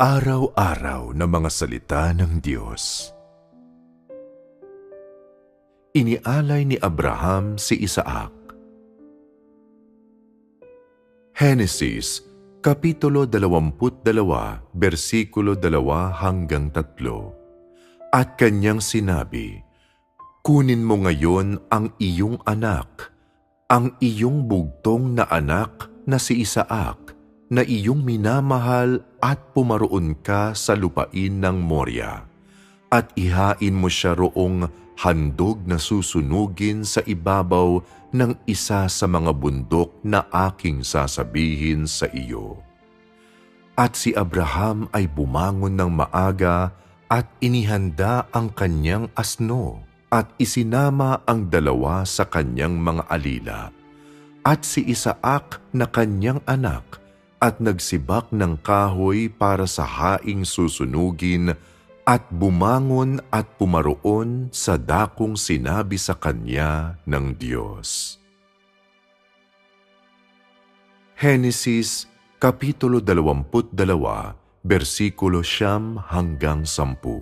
Pang-araw-araw na mga salita ng Diyos. Inialay ni Abraham si Isaac. Genesis, Kapitulo 22, versikulo 2 hanggang 3. At kanyang sinabi, Kunin mo ngayon ang iyong anak, ang iyong bugtong na anak na si Isaac, na iyong minamahal at pumaroon ka sa lupain ng Moria, at ihain mo siya roong handog na susunugin sa ibabaw ng isa sa mga bundok na aking sasabihin sa iyo. At si Abraham ay bumangon ng maaga at inihanda ang kanyang asno at isinama ang dalawa sa kanyang mga alila. At si Isaac na kanyang anak at nagsibak ng kahoy para sa haing susunugin at bumangon at pumaroon sa dakong sinabi sa kanya ng Diyos. Genesis Kapitulo 22, versikulo siyam hanggang sampu.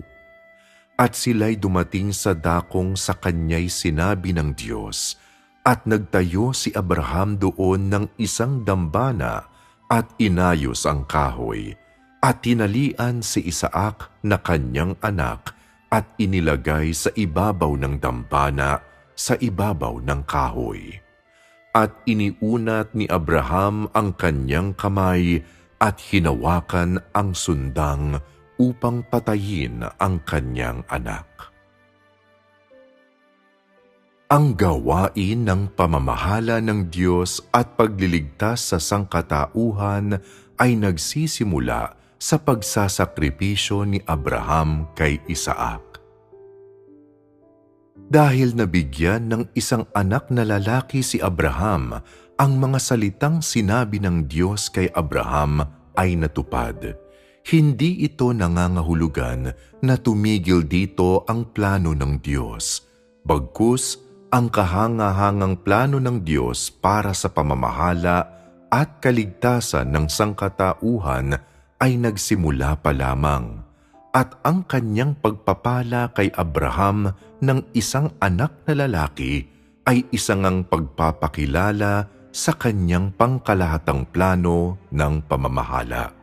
At sila'y dumating sa dakong sa kanya'y sinabi ng Diyos, at nagtayo si Abraham doon ng isang dambana at inayos ang kahoy, at tinalian si Isaac na kanyang anak at inilagay sa ibabaw ng dambana sa ibabaw ng kahoy. At iniunat ni Abraham ang kanyang kamay at hinawakan ang sundang upang patayin ang kanyang anak. Ang gawain ng pamamahala ng Diyos at pagliligtas sa sangkatauhan ay nagsisimula sa pagsasakripisyo ni Abraham kay Isaac. Dahil nabigyan ng isang anak na lalaki si Abraham, ang mga salitang sinabi ng Diyos kay Abraham ay natupad hindi ito nangangahulugan na tumigil dito ang plano ng Diyos. Bagkus, ang kahangahangang plano ng Diyos para sa pamamahala at kaligtasan ng sangkatauhan ay nagsimula pa lamang. At ang kanyang pagpapala kay Abraham ng isang anak na lalaki ay isang ang pagpapakilala sa kanyang pangkalahatang plano ng pamamahala.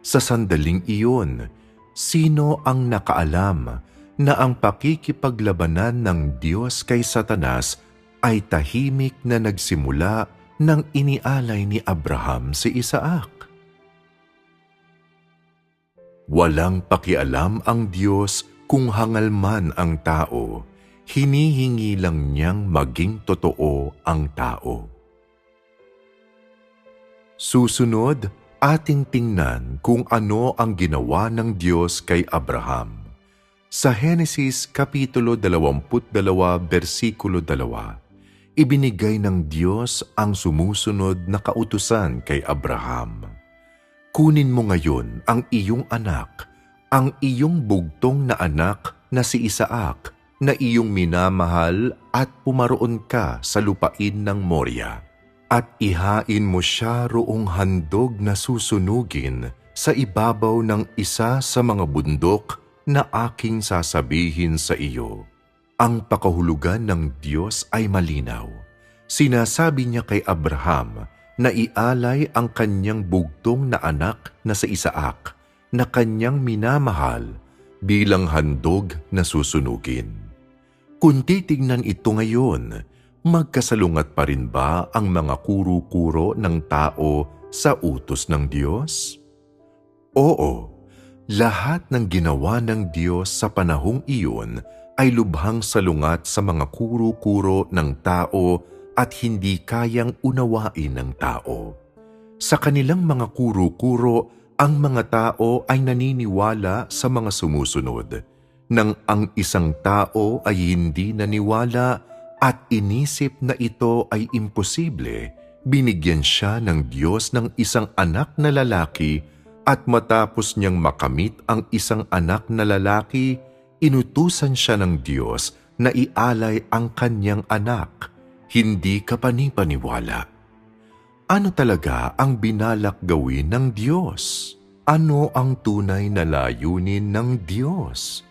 Sa sandaling iyon, sino ang nakaalam na ang pakikipaglabanan ng Diyos kay Satanas ay tahimik na nagsimula nang inialay ni Abraham si Isaac? Walang pakialam ang Diyos kung hangal man ang tao, hinihingi lang niyang maging totoo ang tao. Susunod, ating tingnan kung ano ang ginawa ng Diyos kay Abraham. Sa Henesis Kapitulo 22, versikulo 2, ibinigay ng Diyos ang sumusunod na kautusan kay Abraham. Kunin mo ngayon ang iyong anak, ang iyong bugtong na anak na si Isaac, na iyong minamahal at pumaroon ka sa lupain ng Moria at ihain mo siya roong handog na susunugin sa ibabaw ng isa sa mga bundok na aking sasabihin sa iyo. Ang pakahulugan ng Diyos ay malinaw. Sinasabi niya kay Abraham na ialay ang kanyang bugtong na anak na sa Isaac na kanyang minamahal bilang handog na susunugin. Kung titignan ito ngayon, magkasalungat pa rin ba ang mga kuro-kuro ng tao sa utos ng Diyos? Oo, lahat ng ginawa ng Diyos sa panahong iyon ay lubhang salungat sa mga kuro-kuro ng tao at hindi kayang unawain ng tao. Sa kanilang mga kuro-kuro, ang mga tao ay naniniwala sa mga sumusunod. Nang ang isang tao ay hindi naniwala, at inisip na ito ay imposible, binigyan siya ng Diyos ng isang anak na lalaki at matapos niyang makamit ang isang anak na lalaki, inutusan siya ng Diyos na ialay ang kanyang anak. Hindi ka panipaniwala. Ano talaga ang binalak gawin ng Diyos? ano ang tunay na layunin ng Diyos?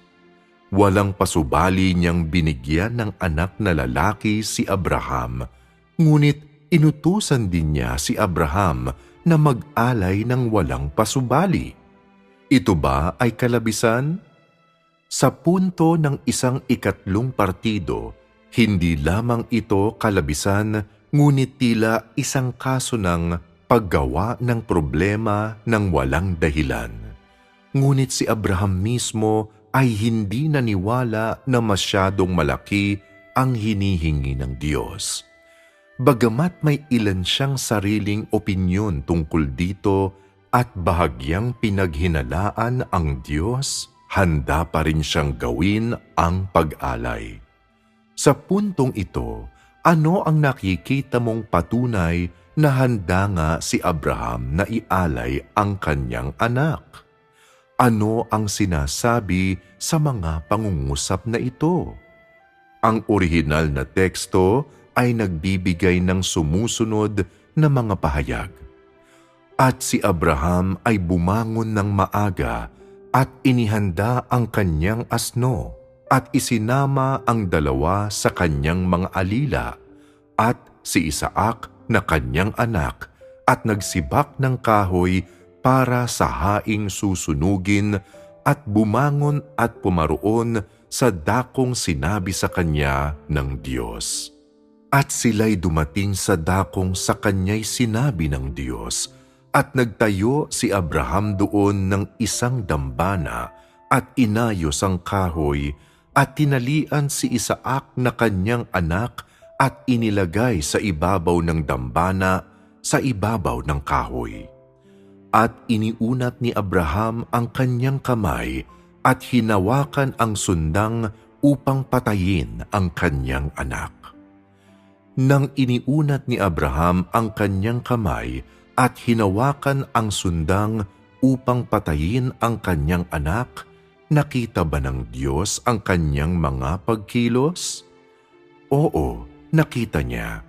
Walang pasubali niyang binigyan ng anak na lalaki si Abraham, ngunit inutusan din niya si Abraham na mag-alay ng walang pasubali. Ito ba ay kalabisan? Sa punto ng isang ikatlong partido, hindi lamang ito kalabisan ngunit tila isang kaso ng paggawa ng problema ng walang dahilan. Ngunit si Abraham mismo ay hindi naniwala na masyadong malaki ang hinihingi ng Diyos. Bagamat may ilan siyang sariling opinyon tungkol dito at bahagyang pinaghinalaan ang Diyos, handa pa rin siyang gawin ang pag-alay. Sa puntong ito, ano ang nakikita mong patunay na handa nga si Abraham na ialay ang kanyang anak? Ano ang sinasabi sa mga pangungusap na ito? Ang orihinal na teksto ay nagbibigay ng sumusunod na mga pahayag. At si Abraham ay bumangon ng maaga at inihanda ang kanyang asno at isinama ang dalawa sa kanyang mga alila at si Isaac na kanyang anak at nagsibak ng kahoy para sa haing susunugin at bumangon at pumaroon sa dakong sinabi sa kanya ng Diyos. At sila'y dumating sa dakong sa kanya'y sinabi ng Diyos at nagtayo si Abraham doon ng isang dambana at inayos ang kahoy at tinalian si Isaac na kanyang anak at inilagay sa ibabaw ng dambana sa ibabaw ng kahoy. At iniunat ni Abraham ang kanyang kamay at hinawakan ang sundang upang patayin ang kanyang anak. Nang iniunat ni Abraham ang kanyang kamay at hinawakan ang sundang upang patayin ang kanyang anak, Nakita ba ng Diyos ang kanyang mga pagkilos? Oo, nakita niya.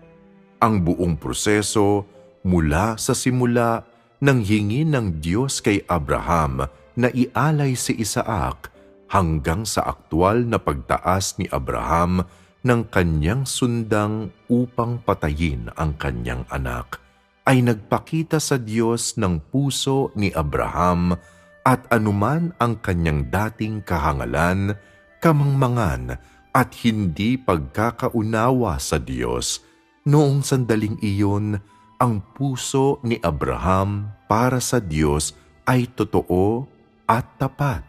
Ang buong proseso mula sa simula ng hingi ng Diyos kay Abraham na ialay si Isaac hanggang sa aktwal na pagtaas ni Abraham ng kanyang sundang upang patayin ang kanyang anak ay nagpakita sa Diyos ng puso ni Abraham at anuman ang kanyang dating kahangalan, kamangmangan at hindi pagkakaunawa sa Diyos, noong sandaling iyon, ang puso ni Abraham para sa Diyos ay totoo at tapat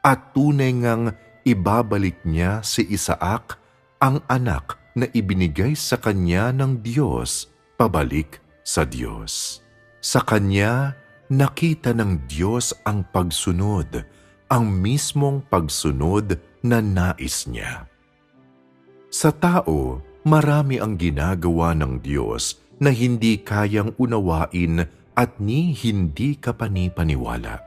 at tunay ngang ibabalik niya si Isaac, ang anak na ibinigay sa kanya ng Diyos, pabalik sa Diyos. Sa kanya nakita ng Diyos ang pagsunod, ang mismong pagsunod na nais niya. Sa tao, marami ang ginagawa ng Diyos na hindi kayang unawain at ni hindi ka panipaniwala.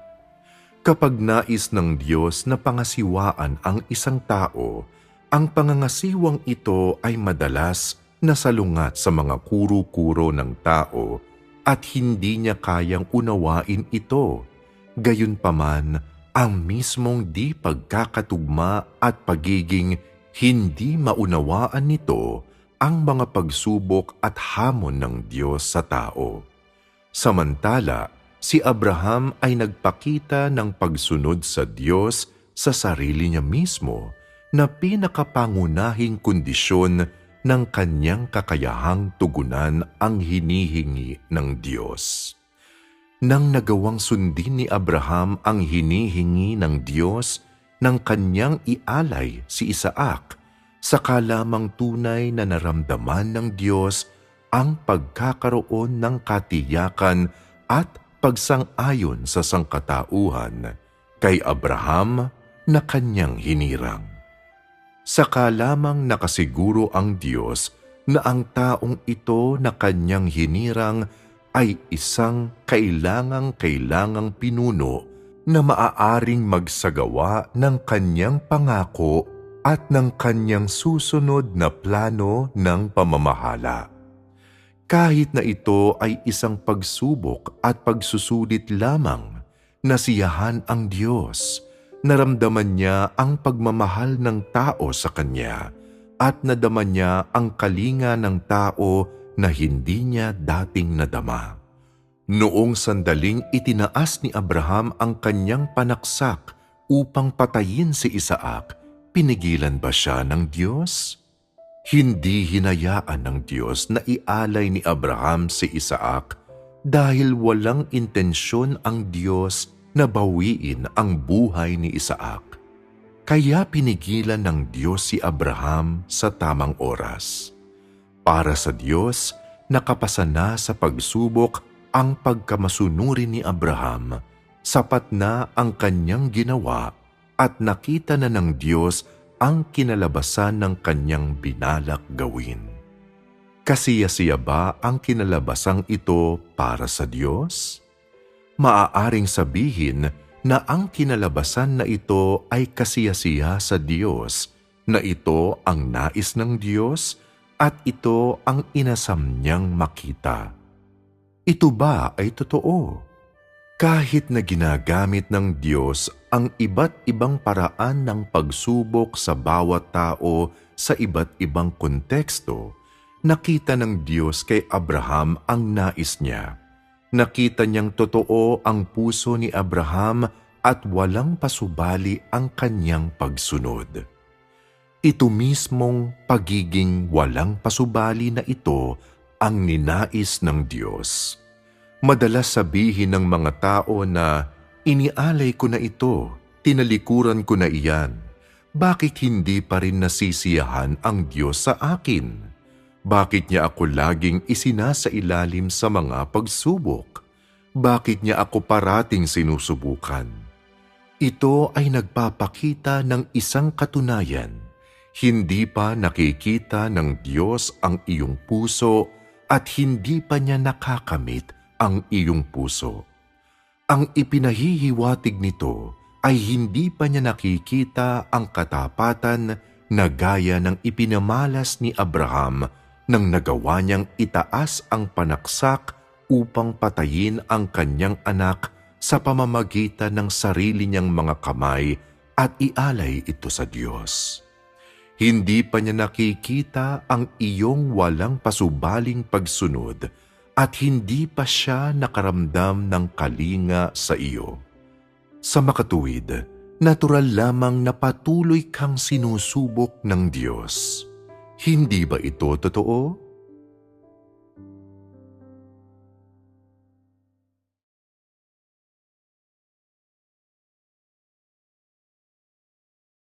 Kapag nais ng Diyos na pangasiwaan ang isang tao, ang pangangasiwang ito ay madalas nasalungat sa mga kuro-kuro ng tao at hindi niya kayang unawain ito. Gayunpaman, ang mismong di pagkakatugma at pagiging hindi maunawaan nito ang mga pagsubok at hamon ng Diyos sa tao. Samantala, si Abraham ay nagpakita ng pagsunod sa Diyos sa sarili niya mismo na pinakapangunahing kondisyon ng kanyang kakayahang tugunan ang hinihingi ng Diyos. Nang nagawang sundin ni Abraham ang hinihingi ng Diyos ng kanyang ialay si Isaac, saka lamang tunay na naramdaman ng Diyos ang pagkakaroon ng katiyakan at pagsang-ayon sa sangkatauhan kay Abraham na kanyang hinirang. Saka lamang nakasiguro ang Diyos na ang taong ito na kanyang hinirang ay isang kailangang-kailangang pinuno na maaaring magsagawa ng kanyang pangako at ng kanyang susunod na plano ng pamamahala. Kahit na ito ay isang pagsubok at pagsusulit lamang, nasiyahan ang Diyos. Naramdaman niya ang pagmamahal ng tao sa kanya at nadama niya ang kalinga ng tao na hindi niya dating nadama. Noong sandaling itinaas ni Abraham ang kanyang panaksak upang patayin si Isaac, pinigilan ba siya ng Diyos? Hindi hinayaan ng Diyos na ialay ni Abraham si Isaac dahil walang intensyon ang Diyos na bawiin ang buhay ni Isaac. Kaya pinigilan ng Diyos si Abraham sa tamang oras. Para sa Diyos, nakapasa na sa pagsubok ang pagkamasunurin ni Abraham, sapat na ang kanyang ginawa at nakita na ng Diyos ang kinalabasan ng kanyang binalak gawin. Kasiyasiya ba ang kinalabasang ito para sa Diyos? Maaaring sabihin na ang kinalabasan na ito ay kasiyasiya sa Diyos, na ito ang nais ng Diyos at ito ang inasam niyang makita. Ito ba ay totoo? Kahit na ginagamit ng Diyos ang iba't ibang paraan ng pagsubok sa bawat tao sa iba't ibang konteksto, nakita ng Diyos kay Abraham ang nais niya. Nakita niyang totoo ang puso ni Abraham at walang pasubali ang kanyang pagsunod. Ito mismong pagiging walang pasubali na ito ang ninais ng Diyos. Madalas sabihin ng mga tao na, inialay ko na ito, tinalikuran ko na iyan. Bakit hindi pa rin nasisiyahan ang Diyos sa akin? Bakit niya ako laging isinasa ilalim sa mga pagsubok? Bakit niya ako parating sinusubukan? Ito ay nagpapakita ng isang katunayan. Hindi pa nakikita ng Diyos ang iyong puso at hindi pa niya nakakamit ang iyong puso. Ang ipinahihiwatig nito ay hindi pa niya nakikita ang katapatan na gaya ng ipinamalas ni Abraham nang nagawa niyang itaas ang panaksak upang patayin ang kanyang anak sa pamamagitan ng sarili niyang mga kamay at ialay ito sa Diyos. Hindi pa niya nakikita ang iyong walang pasubaling pagsunod at hindi pa siya nakaramdam ng kalinga sa iyo. Sa makatuwid, natural lamang na patuloy kang sinusubok ng Diyos. Hindi ba ito totoo?